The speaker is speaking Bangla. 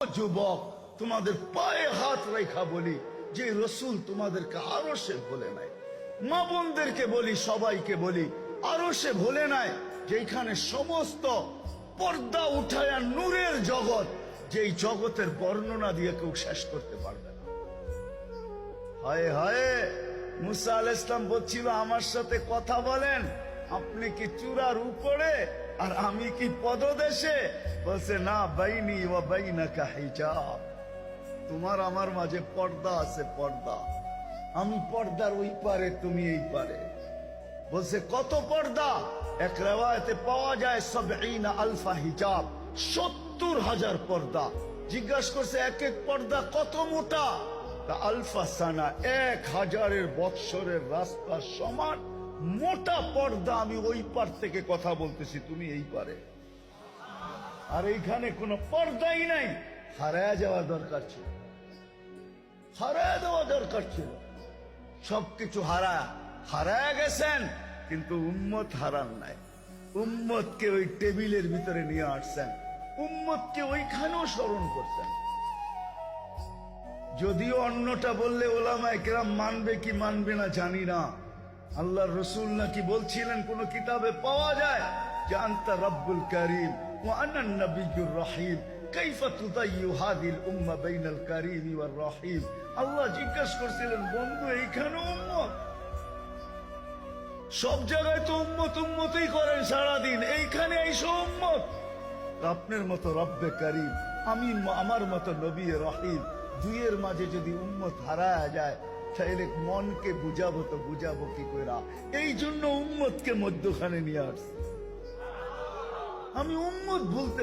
যুবক, তোমাদের পায়ে হাত রেখা বলি, যে রসুল তোমাদেরকে আরও সে ভোলে নাই। মা বোনদেরকে বলি, সবাইকে বলি, আরও সে ভোলে নাই যেখানে সমস্ত পর্দা উঠায় নূরের জগৎ, যেই জগতের বর্ণনা দিয়ে কেউ শেষ করতে পারবে না। হায় হায়, মুসা আল ইসলাম বলছিল, আমার সাথে কথা বলেন, আপনি কি চূড়ার উপরে আর আমি কি পদদেশে? বলছে, না, বাইনি ও বাইনাকা হিজাব। তোমার আমার মাঝে পর্দা আছে, পর্দা। আমি পর্দার ওই পারে, তুমি এই পারে। বলছে, কত পর্দা? এক রেওয়ায়তে পাওয়া যায় সব আলফা হিজাব, সত্তর হাজার পর্দা। জিজ্ঞাসা করছে, এক এক পর্দা কত মোটা? আলফা সানা এক হাজারের বৎসরের রাস্তা সমান মোটা পর্দা আমি ওই পার থেকে কথা বলতেছি, তুমি এই পারে। আর এইখানে কোনো পর্দাই নাই হারায় যাওয়া দরকার ছিল। হারায় দেওয়া দরকার ছিল। সবকিছু হারা, হারায় গেছেন, কিন্তু উম্মত হারান নাই। উম্মতকে ওই টেবিলের ভিতরে নিয়ে আসছেন। উম্মতকে ওইখানেও স্মরণ করছেন। যদিও অন্যটা বললে ওলামায় কেরাম মানবে কি মানবে না জানি না। আল্লাহ রসুল নাকি বলছিলেন, কোন কিতাবে পাওয়া যায় যে আন্তা রব্বুল করিম ও আনান নবিজুর রহিম। আপনার মতো রব্বে করিম, আমি, আমার মতো নবী রহিম, দুইয়ের মাঝে যদি উম্মত হারায় যায় তাহলে মনকে বুঝাবো তো বুঝাবো কি কইরা এই জন্য উম্মতকে মধ্যখানে নিয়ে আসছে। আমি উম্মত বলতে